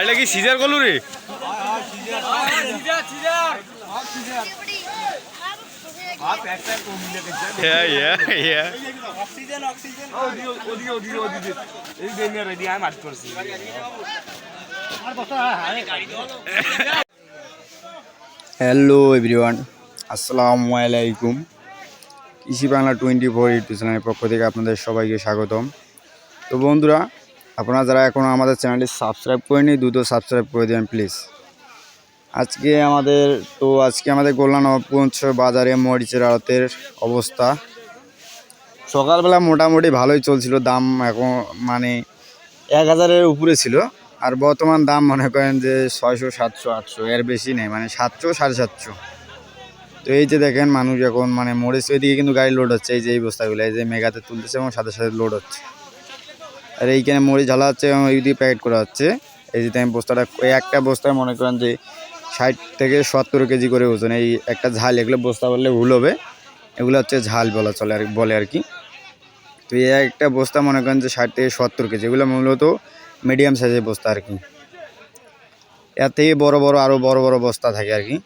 এটা কি সিজার রে? হ্যাঁ হ্যাঁ হ্যাঁ হ্যালো এভরিওয়ান আসসালামু আলাইকুম কৃষি বাংলা টোয়েন্টি ফোর ইউটিউব চ্যানেলের পক্ষ থেকে আপনাদের সবাইকে স্বাগতম। তো বন্ধুরা আপনারা যারা এখনও আমাদের চ্যানেলটি সাবস্ক্রাইব করেনি দ্রুত সাবস্ক্রাইব করে দেবেন, প্লিজ। আজকে আমাদের, তো আজকে আমাদের গোল্লা নবপঞ্চ বাজারে মরিচের আড়তের অবস্থা। সকালবেলা মোটামুটি ভালোই চলছিল, দাম এখন মানে এক হাজারের উপরে ছিল। আর বর্তমান দাম মনে করেন যে ছয়শো, সাতশো, আটশো, এর বেশি নেই মানে সাতশো, সাড়ে সাতশো। তো এই যে দেখেন মানুষ এখন মানে মরিচ এদিকে কিন্তু গাড়ি লোড হচ্ছে, এই যে এই বস্তাগুলো, এই যে মেঘাতে তুলতেছে এবং সাথে সাথে লোড হচ্ছে। আর এইখানে মরিচ ঝালা হচ্ছে এবং এইদিকে প্যাকেট করা হচ্ছে। এই যে আমি বস্তাটা, এই একটা বস্তায় মনে করেন যে ষাট থেকে সত্তর কেজি করে ওজন। এই একটা ঝাল, এগুলো বস্তা বললে ভুল হবে। এগুলো হচ্ছে ঝাল বলা চলে আর, বলে আর কি। তো এই একটা বস্তা মনে করেন যে ষাট থেকে সত্তর কেজি, এগুলো মূলত মিডিয়াম সাইজের বস্তা আর কি। এর থেকে বড় বড় আরও বড় বড় বস্তা থাকে আর কি।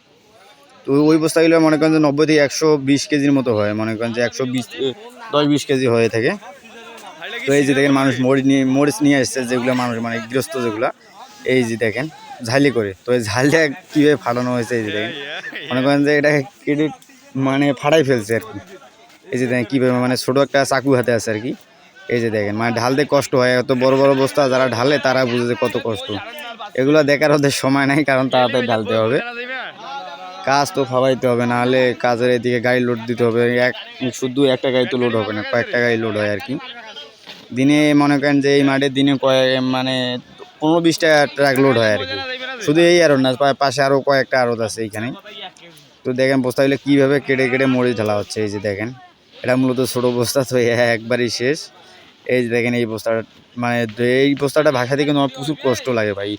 তো ওই বস্তাগুলো মনে করেন যে নব্বই থেকে একশো বিশ কেজির মতো হয়। মনে করেন যে একশো বিশ দশ বিশ কেজি হয়ে থাকে। তো এই যে দেখেন মানুষ মরিচ নিয়ে মরিচ নিয়ে এসছে, যেগুলো মানুষ মানে গৃহস্থ যেগুলো। এই যে দেখেন, ঝালি করে। তো এই ঝালটা কীভাবে ফাটানো হয়েছে এই যে দেখেন? মনে করেন যে এটা কেটে মানে ফাটাই ফেলছে আর কি। এই যে দেখেন কীভাবে মানে ছোটো একটা চাকু হাতে আছে আর কি। এই যে দেখেন মানে ঢালতে কষ্ট হয়। এত বড় বড় বস্তা যারা ঢালে, তারা বুঝে যে কত কষ্ট। এগুলো দেখার ওদের সময় নাই, কারণ তাড়াতাড়ি ঢালতে হবে। কাজ তো ফাবাইতে হবে, নাহলে কাজের এদিকে গাড়ি লোড দিতে হবে। এক, শুধু একটা গাড়ি তো লোড হবে না, কয়েকটা গাড়ি লোড হয় আর কি। দিনে মনে করেন যে এই মাঠে দিনে কয়েক মানে পনেরো বিশটা ট্রাক লোড হয় আর কি। শুধু এই আরও না পাশে আরও কয়েকটা আড়ত আছে এইখানে। তো দেখেন বস্তাগুলো কীভাবে কেটে কেটে মরিচ ঢালা হচ্ছে, এই যে দেখেন। এটা মূলত ছোটো বস্তা, তো একবারই শেষ। এই যে দেখেন এই বস্তাটা মানে এই বস্তাটা ভাষাতে কিন্তু আমার প্রচুর কষ্ট লাগে ভাই।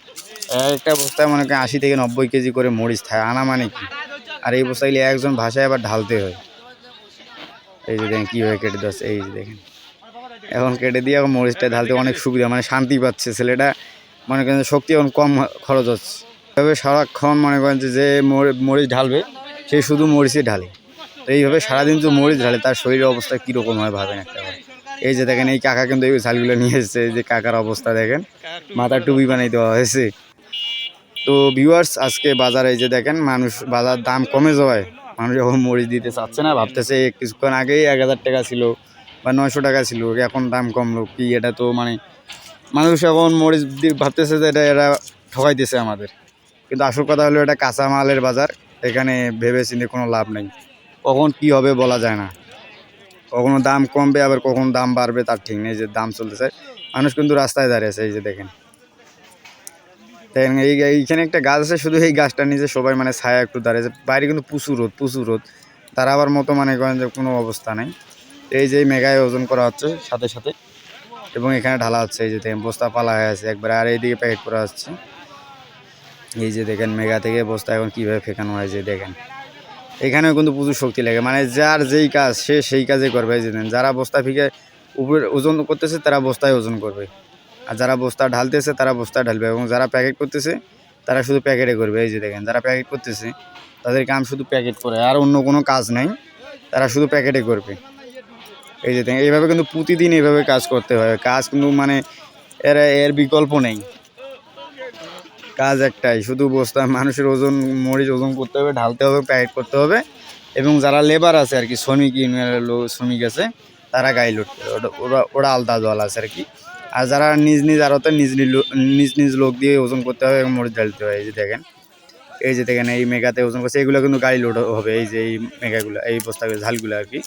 একটা বস্তায় মনে করেন আশি থেকে নব্বই কেজি করে মরিচ থাকে, আনা মানে কি? আর এই বস্তাগুলি একজন ভাষায় আবার ঢালতে হয়। এই যে দেখেন কীভাবে কেটে দিচ্ছে এই যে দেখেন। এখন কেটে দিয়ে এখন মরিচটা ঢালতে অনেক সুবিধা মানে শান্তি পাচ্ছে, ছেলেটা মনে করেন শক্তি এখন কম খরচ হচ্ছে। তবে সারাক্ষণ মনে করেন যে মরিচ ঢালবে, সে শুধু মরিচই ঢালে। তো এইভাবে সারাদিন যে মরিচ ঢালে, তার শরীরের অবস্থা কীরকম হয় ভাবেন একটা এই যে দেখেন, এই কাকা কিন্তু এই ঝালগুলো নিয়ে এসেছে যে কাকার অবস্থা দেখেন মাথার টুপি বানিয়ে দেওয়া হয়েছে। তো ভিউয়ার্স আজকে বাজারে যে দেখেন, মানুষ বাজার দাম কমে যাওয়ায় মানুষ এখন মরিচ দিতে চাচ্ছে না, ভাবতেছে কিছুক্ষণ আগেই এক হাজার টাকা ছিল। বা নয়শো টাকা ছিল এখন দাম কমলো। কি এটা তো মানে মানুষ এখন মরিচ ভাবতেছে যে এটা এরা ঠকাইতেছে আমাদের। কিন্তু আসল কথা হলো এটা কাঁচা মালের বাজার, এখানে ভেবে চিন্তে কোনো লাভ নেই। কখন কি হবে বলা যায় না। কখনো দাম কমবে, আবার কখন দাম বাড়বে তার ঠিক নেই যে দাম চলতেছে। মানুষ কিন্তু রাস্তায় দাঁড়িয়েছে এই যে দেখেন। দেখেন, এই এইখানে একটা গাছ আছে, শুধু এই গাছটার নিচে সবাই মানে ছায়া একটু দাঁড়িয়েছে বাইরে কিন্তু প্রচুর রোদ প্রচুর রোদ। তারা আবার মতো মানে করেন যে কোনো অবস্থা নেই। এই যে মেঘায় ওজন করা হচ্ছে সাথে সাথে। এবং এখানে ঢালা হচ্ছে এই যে দেখেন, বস্তা পালা হয়ে আছে একবারে। আর এইদিকে প্যাকেট করা হচ্ছে। এই যে দেখেন, মেঘা থেকে বস্তা এখন কীভাবে ফেকানো হয় যে দেখেন। এখানেও কিন্তু প্রচুর শক্তি লাগে। মানে যার যেই কাজ, সে সেই কাজে করবে, এই যে দেখেন। যারা বস্তা ফিকে উপরে ওজন করতেছে, তারা বস্তায় ওজন করবে। আর যারা বস্তা ঢালতেছে, তারা বস্তা ঢালবে। এবং যারা প্যাকেট করতেছে, তারা শুধু প্যাকেটে করবে, এই যে দেখেন। যারা প্যাকেট করতেছে তাদের কাম শুধু প্যাকেট করে, আর অন্য কোনো কাজ নাই। তারা শুধু প্যাকেটে করবে। এই যে দেখেন, এইভাবে কিন্তু প্রতিদিন এইভাবে কাজ করতে হয়। কাজ কিন্তু মানে এর এর বিকল্প নেই। কাজ একটাই, শুধু বস্তা, মানুষের ওজন, মরিচ ওজন করতে হবে, ঢালতে হবে প্যাকেট করতে হবে এবং যারা লেবার আছে আর কি, শ্রমিক শ্রমিক আছে, তারা করে ওটা, ওরা ওরা আলাদা দল আছে আর কি। আর যারা নিজ নিজ আরতে নিজ নিজ নিজ নিজ লোক দিয়ে ওজন করতে হবে এবং মরিচ ঢালতে হয়, এই যে দেখেন। এই যে দেখেন, এই মেঘাতে ওজন করছে, এগুলো কিন্তু গাড়ি লোড হবে, এই যে এই মেগাগুলো এই বস্তাগুলো, ঝালগুলো আর কি।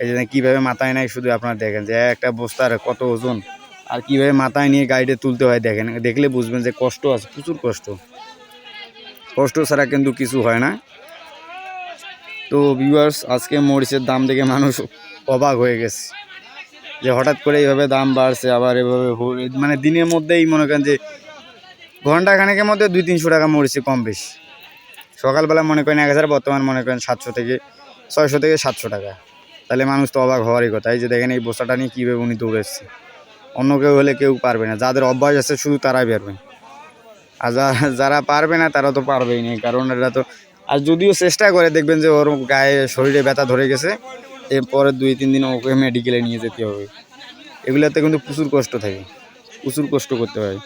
এই জন্য কীভাবে মাথায় নেয় শুধু আপনারা দেখেন, যে একটা বস্তার কত ওজন, আর কীভাবে মাথায় নিয়ে গাড়িতে তুলতে হয় দেখেন, দেখলে বুঝবেন যে কষ্ট আছে, প্রচুর কষ্ট। কষ্ট ছাড়া কিন্তু কিছু হয় না। তো ভিউয়ার্স আজকে মরিচের দাম দেখে মানুষ অবাক হয়ে গেছে, যে হঠাৎ করে এইভাবে দাম বাড়ছে, আবার এভাবে মানে দিনের মধ্যেই মনে করেন যে ঘণ্টা খানেকের মধ্যে দুই তিনশো টাকা মরিচে কম বেশি। সকালবেলা মনে করেন এক হাজার, বর্তমান মনে করেন সাতশো থেকে, ছয়শো থেকে সাতশো টাকা। তাহলে মানুষ তো অবাক হওয়ারই কথা। এই যে দেখেন এই বস্তাটা নিয়ে কীভাবে উনি দৌড়েছে অন্য কেউ হলে কেউ পারবে না। যাদের অভ্যাস আছে শুধু তারাই পারবে। আর যারা পারবে না, তারা তো পারবেই না। কারণ এটা তো আর যদিও চেষ্টা করে, দেখবেন যে ওর গায়ে শরীরে ব্যথা ধরে গেছে। এরপরে দুই, তিন দিন ওকে মেডিকেলে নিয়ে যেতে হবে। এগুলোতে কিন্তু প্রচুর কষ্ট থাকে। প্রচুর কষ্ট করতে হয়।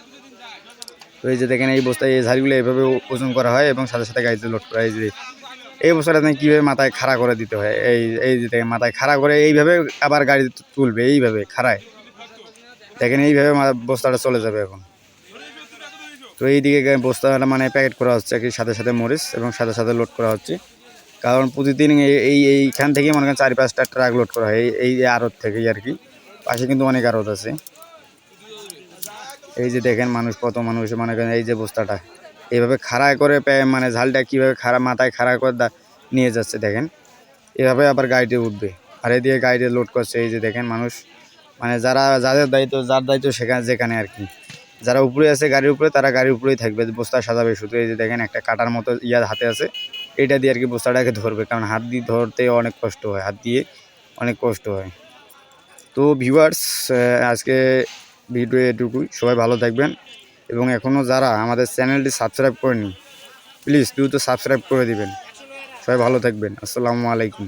তো এই যে দেখেন এই বস্তায় এই ঝাড়গুলো এইভাবে ও- ওজন করা হয় এবং সাথে সাথে গাড়িতে লোড করা হয়। যে এই বস্তাটা আপনি কীভাবে মাথায় খাড়া করে দিতে হয়? এই এই দেখেন, মাথায় খাড়া করে এইভাবে আবার গাড়ি তুলবে, এইভাবে খাড়ায়। দেখেন, এইভাবে বস্তাটা চলে যাবে এখন। তো এইদিকে বস্তাটা মানে প্যাকেট করা হচ্ছে কি সাথে সাথে মরিচ এবং সাথে সাথে লোড করা হচ্ছে। কারণ প্রতিদিন এই- এই, এইখান থেকেই মনে করেন চারি পাঁচটা ট্রাক লোড করা হয়, এই এই আড়ত থেকেই আর কি। পাশে কিন্তু অনেক আড়ত আছে। এই যে দেখেন মানুষ, কত মানুষ মনে করেন এই যে বস্তাটা। এইভাবে খাড়া করে মানে ঝালটা কীভাবে খাড়া, মাথায় খাড়া করে নিয়ে যাচ্ছে দেখেন। এভাবে আবার গাড়িতে উঠবে। আর এদিকে গাড়িতে লোড করছে, এই যে দেখেন মানুষ মানে যারা, যাদের দায়িত্ব, যার দায়িত্ব সেখানে, যেখানে আর কি। যারা উপরে আছে গাড়ির উপরে, তারা গাড়ির উপরেই থাকবে। বস্তা সাজাবে শুধু, এই যে দেখেন একটা কাটার মতো ইয়ার হাতে আছে। এটা দিয়ে আর কি বস্তাটাকে ধরবে, কারণ হাত দিয়ে ধরতে অনেক কষ্ট হয়, হাত দিয়ে অনেক কষ্ট হয়। তো ভিউয়ার্স আজকে ভিডিও এটুকুই। সবাই ভালো থাকবেন। এবং এখনও যারা আমাদের চ্যানেলটি সাবস্ক্রাইব করেনি প্লিজ দ্রুত সাবস্ক্রাইব করে দিবেন। সবাই ভালো থাকবেন। আসসালামু আলাইকুম।